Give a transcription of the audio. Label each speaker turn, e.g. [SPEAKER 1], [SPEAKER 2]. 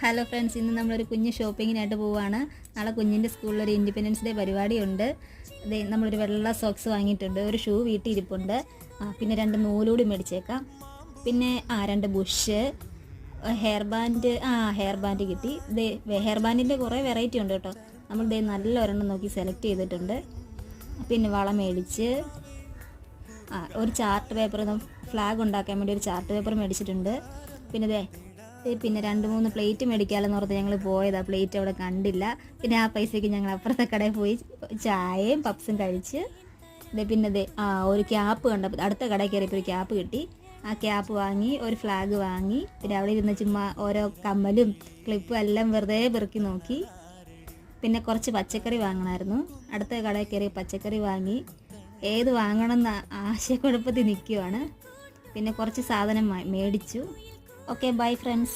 [SPEAKER 1] Hello friends ഇന്ന് നമ്മളൊരു കുഞ്ഞ് ഷോപ്പിങ്ങിനായിട്ട് പോവുകയാണ് നാളെ കുഞ്ഞിന്റെ സ്കൂളിൽ ഒരു ഇൻഡിപെൻഡൻസ് ഡേ പരിപാടിയുണ്ട്. അതെ നമ്മളൊരു വെള്ള സോക്സ് വാങ്ങിയിട്ടുണ്ട്. ഒരു ഷൂ വീട്ടിൽ ഇരിപ്പുണ്ട് പിന്നെ രണ്ട് നൂലൂടി മേടിച്ചേക്കാം. പിന്നെ ആ രണ്ട് ബുഷ് ഹെയർ ബാൻഡ് ആ ഹെയർ ബാൻഡ് കിട്ടി. ദേ ഹെയർ ബാൻഡിന്റെ കുറേ വെറൈറ്റി ഉണ്ട് കേട്ടോ. നമ്മൾ ദേ നല്ല ഒരെണ്ണം നോക്കി സെലക്ട് ചെയ്തിട്ടുണ്ട്. പിന്നെ വള മേടിച്ച് ആ ഒരു ചാർട്ട് പേപ്പർ ഫ്ലാഗ് ഉണ്ടാക്കാൻ വേണ്ടി ഒരു ചാർട്ട് പേപ്പർ മേടിച്ചിട്ടുണ്ട്. പിന്നെ ദേ പിന്നെ രണ്ട് മൂന്ന് പ്ലേറ്റ് മേടിക്കാമെന്ന് ഓർത്ത് ഞങ്ങൾ പോയത്. ആ പ്ലേറ്റ് അവിടെ കണ്ടില്ല. പിന്നെ ആ പൈസയ്ക്ക് ഞങ്ങൾ അപ്പുറത്തെ കടയിൽ പോയി ചായയും പപ്സും കഴിച്ച് പിന്നെ ഒരു ക്യാപ്പ് കണ്ട അടുത്ത കടയിൽ കയറിയപ്പോൾ ഒരു ക്യാപ്പ് കിട്ടി. ആ ക്യാപ്പ് വാങ്ങി ഒരു ഫ്ലാഗ് വാങ്ങി. പിന്നെ അവിടെ ഇരുന്ന് ചുമ്മാ ഓരോ കമ്മലും ക്ലിപ്പും എല്ലാം വെറുതെ പെറുക്കി നോക്കി. പിന്നെ കുറച്ച് പച്ചക്കറി വാങ്ങണമായിരുന്നു അടുത്ത കടയിൽ കയറി പച്ചക്കറി വാങ്ങി. ഏത് വാങ്ങണം എന്ന ആശയക്കുഴപ്പത്തിൽ നിൽക്കുവാണ് പിന്നെ കുറച്ച് സാധനം മേടിച്ചു. Okay bye friends